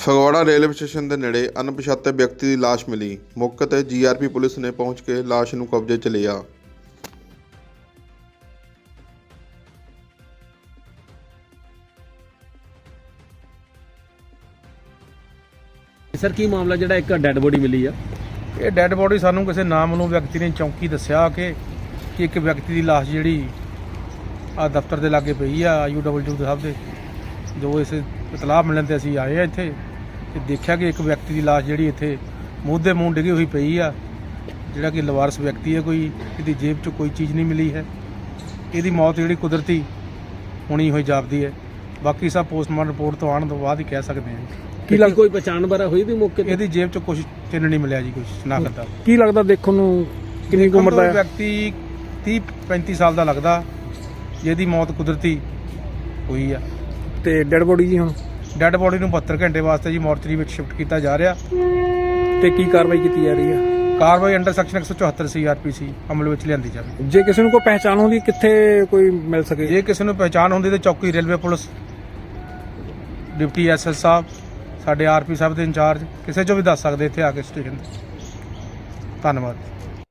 Phagwara railway station ਦੇ ਨੇੜੇ ਅਣਪਛਾਤੇ ਵਿਅਕਤੀ ਦੀ ਲਾਸ਼ ਮਿਲੀ। ਮੌਕੇ ਤੇ ਜੀਆਰਪੀ ਪੁਲਿਸ ਨੇ ਪਹੁੰਚ ਕੇ ਲਾਸ਼ ਨੂੰ ਕਬਜ਼ੇ 'ਚ ਲਿਆ। ਸਰ ਕੀ ਮਾਮਲਾ ਜਿਹੜਾ ਇੱਕ ਡੈੱਡ ਬੋਡੀ ਮਿਲੀ ਆ? ਇਹ ਡੈੱਡ ਬੋਡੀ ਸਾਨੂੰ ਕਿਸੇ ਨਾਮਲੂਮ ਵਿਅਕਤੀ ਨੇ ਚੌਂਕੀ ਦੱਸਿਆ ਕਿ ਕਿ ਇੱਕ ਵਿਅਕਤੀ ਦੀ ਲਾਸ਼ ਜਿਹੜੀ ਆ ਦਫ਼ਤਰ ਦੇ ਲਾਗੇ ਪਈ ਆ ਯੂਡਬਲਯੂ ਸਾਹਿਬ ਦੇ। ਜੋ ਇਸ ਇਤਲਾਹ ਮਿਲਣ ਤੇ ਅਸੀਂ ਆਏ ਆ ਇੱਥੇ। ਤੇ ਦੇਖਿਆ ਕਿ ਇੱਕ ਵਿਅਕਤੀ ਦੀ ਲਾਸ਼ ਜਿਹੜੀ ਇੱਥੇ ਦੇ ਮੂੰਹ ਡਿੱਗੀ ਹੋਈ ਪਈ ਆ ਜਿਹੜਾ ਕਿ ਲਵਾਰਸ ਵਿਅਕਤੀ ਹੈ ਕੋਈ ਇਹਦੀ ਜੇਬ 'ਚ ਕੋਈ ਚੀਜ਼ ਨਹੀਂ ਮਿਲੀ ਹੈ। ਇਹਦੀ ਮੌਤ ਜਿਹੜੀ ਕੁਦਰਤੀ ਹੋਣੀ ਹੋਈ ਜਾਪਦੀ ਹੈ। ਬਾਕੀ ਸਭ ਪੋਸਟਮਾਰਟਮ ਰਿਪੋਰਟ ਤੋਂ ਆਉਣ ਤੋਂ ਬਾਅਦ ਹੀ ਕਹਿ ਸਕਦੇ ਹਾਂ। ਕੀ ਲੱਗ ਕੋਈ ਪਛਾਣ ਬਾਰਾ ਹੋਈ ਵੀ ਮੌਕੇ ਤੇ? ਇਹਦੀ ਜੇਬ 'ਚ ਕੁਝ ਚਿੰਨ ਨਹੀਂ ਮਿਲਿਆ ਜੀ ਕੁਝ ਸ਼ਨਾਖਤ ਦਾ ਕੀ ਲੱਗਦਾ ਦੇਖਣ ਨੂੰ? ਕਿੰਨੀ ਕੁ ਉਮਰ ਦਾ ਹੈ? ਵਿਅਕਤੀ 30 35 ਸਾਲ ਦਾ ਲੱਗਦਾ ਜਿਹਦੀ ਮੌਤ ਕੁਦਰਤੀ ਹੋਈ ਆ। ਤੇ ਡੈਡ ਬੋਡੀ ਜੀ ਹੁਣ? ਡੈੱਡ ਬੋਡੀ ਨੂੰ 72 ਘੰਟੇ ਵਾਸਤੇ ਜੀ ਮੋਰਚਰੀ ਵਿੱਚ ਸ਼ਿਫਟ ਕੀਤਾ ਜਾ ਰਿਹਾ। ਤੇ ਕੀ ਕਾਰਵਾਈ ਕੀਤੀ ਜਾ ਰਹੀ ਹੈ? ਕਾਰਵਾਈ ਅੰਡਰ ਸੈਕਸ਼ਨ 174 ਸੀਆਰਪੀਸੀ ਅਮਲ ਵਿੱਚ ਲਿਆਂਦੀ ਜਾਵੇ। ਜੇ ਕਿਸੇ ਨੂੰ ਕੋਈ ਪਹਿਚਾਣ ਹੁੰਦੀ ਕਿੱਥੇ ਕੋਈ ਮਿਲ ਸਕੇ? ਜੇ ਕਿਸੇ ਨੂੰ ਪਹਿਚਾਣ ਹੁੰਦੀ ਤਾਂ ਚੌਕੀ ਰੇਲਵੇ ਪੁਲਿਸ ਡਿਪਟੀ ਐਸਐਸ ਸਾਹਿਬ ਸਾਡੇ ਆਰਪੀ ਸਾਹਿਬ ਦੇ ਇੰਚਾਰਜ ਕਿਸੇ ਚੋਂ ਵੀ ਦੱਸ ਸਕਦੇ ਇੱਥੇ ਆ ਕੇ ਸਟੇਸ਼ਨ ਤੇ। ਧੰਨਵਾਦ।